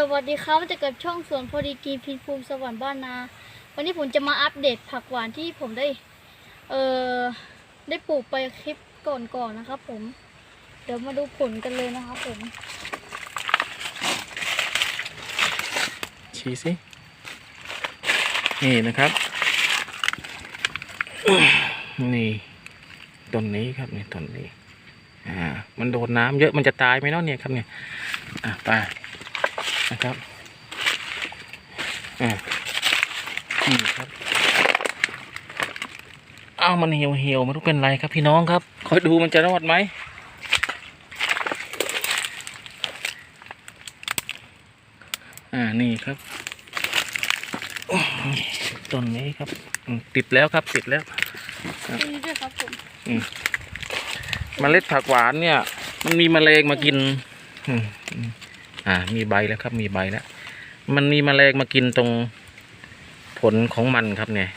สวัสดีครับจะเกิดช่องสวนพอดีกีพินภูมิสวรรค์บ้านนา วันนี้ผมจะมาอัปเดตผักหวานที่ผมได้ เอ่อ ได้ปลูกไปคลิปก่อนๆนะครับผม เดี๋ยวมาดูผลกันเลยนะครับผม ชี้สินี่นะครับ นี่ต้นนี้ครับนี่ต้นนี้ อ่า มันโดนน้ำเยอะมันจะตายไหมเนาะเนี่ยครับเนี่ย อะไป นะครับอ่านี่ครับอ้าวมันเหี่ยวเหี่ยวๆไม่รู้เป็นไรครับพี่น้องครับ คอยดูมันจะรอดไหมอ่านี่ครับโอ้ยต้นนี้ครับอืมติดแล้วครับติดแล้วตรงนี้ด้วยครับผมเมล็ดผักหวานเนี่ย มันมีแมลงมากินอืม อ่า มีใบแล้วครับ มีใบแล้ว มันมีแมลงมากินตรงผลของมันครับเนี่ย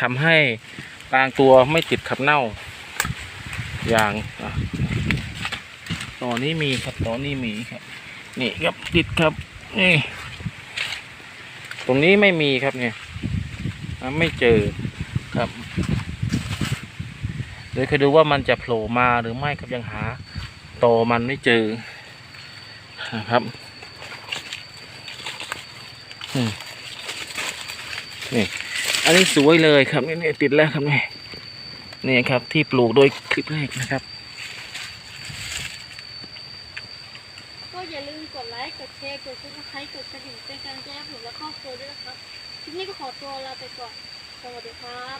ทำให้บางตัวไม่ติดขับเน่า อย่างอะตอนนี้มีครับตอนนี้มีครับ นี่ครับติดครับนี่ตรงนี้ไม่มีครับเนี่ยไม่เจอครับเดี๋ยวเคยดูว่ามันจะโผล่มาหรือไม่ครับยังหาโตอมันไม่เจอ นะครับอืมนี่อันนี้สวยเลยครับนี่นี่ติดแล้วครับนี่นี่ครับที่ปลูกโดยคลิปแรกนะครับ ก็อย่าลืมกดไลค์ กดแชร์ กดซับสไครต์กดกระดิ่งเป็นกำลังใจให้ผมและครอบครัวด้วยนะครับ คลิปนี้ก็ขอตัวลาไปก่อน สวัสดีครับ